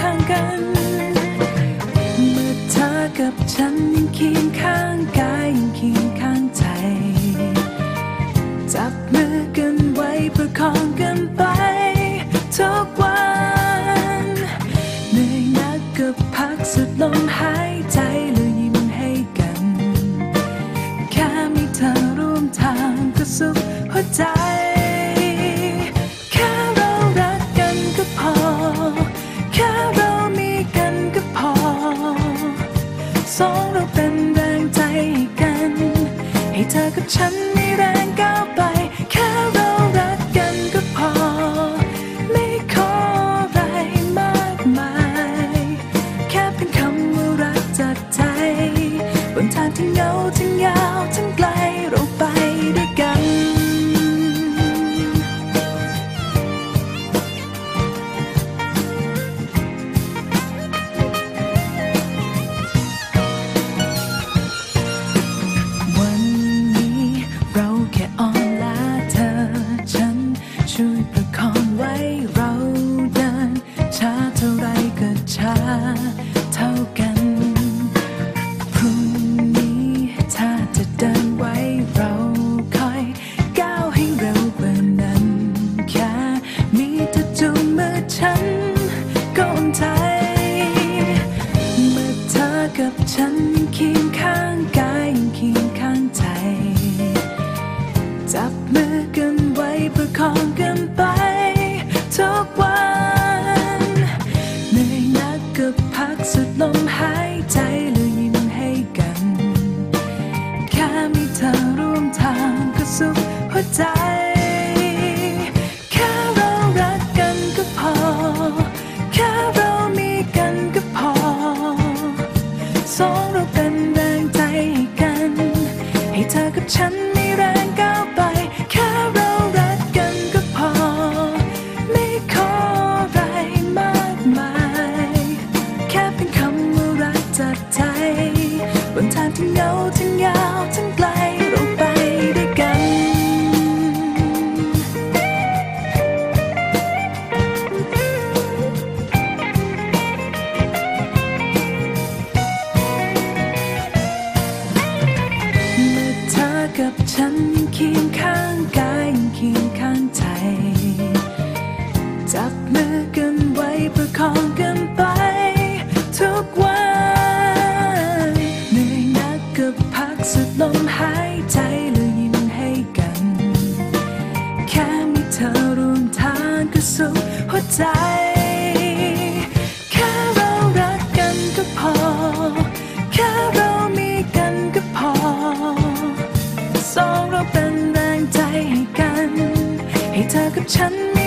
ข้างๆกัน เมื่อเธอกับฉันยังเคียงข้างกายยังเคียงข้างใจ จับมือกันไว้ประคองกันไปทุกวันเหนื่อยนักก็พักสุดลมหายใจแล้วยิ้มให้กัน แค่มีเธอร่วมทางก็สุขหัวใจ เราเป็นแรงใจกัน ให้เธอกับฉันมีแรงก้าวไป แค่เรารักกันก็พอ ไม่ขออะไรมากมาย แค่เป็นคำว่ารักจากใจ บนทางที่เหงาทั้งยาว เคียงข้างกายยังเคียงข้างใจ จับมือกันไว้ประคองกันไปทุกวันเหนื่อยนักก็พักสุดลมหายใจแล้วยิ้มให้กัน แค่มีเธอร่วมทางก็สุขหัวใจ จากใจบนทางที่เหงาทั้งยาวทั้งไกลเราไปด้วยกัน เมื่อเธอกับฉันยังเคียงข้างกายยังเคียงข้างใจ จับมือกันไว้ประคองกันไป ลมหายใจแล้วยิ้มให้กัน แค่มีเธอร่วมทางก็สุขหัวใจ แค่เรารักกันก็พอ แค่เรามีกันก็พอ สองเราเป็นแรงใจให้กัน ให้เธอกับฉันมี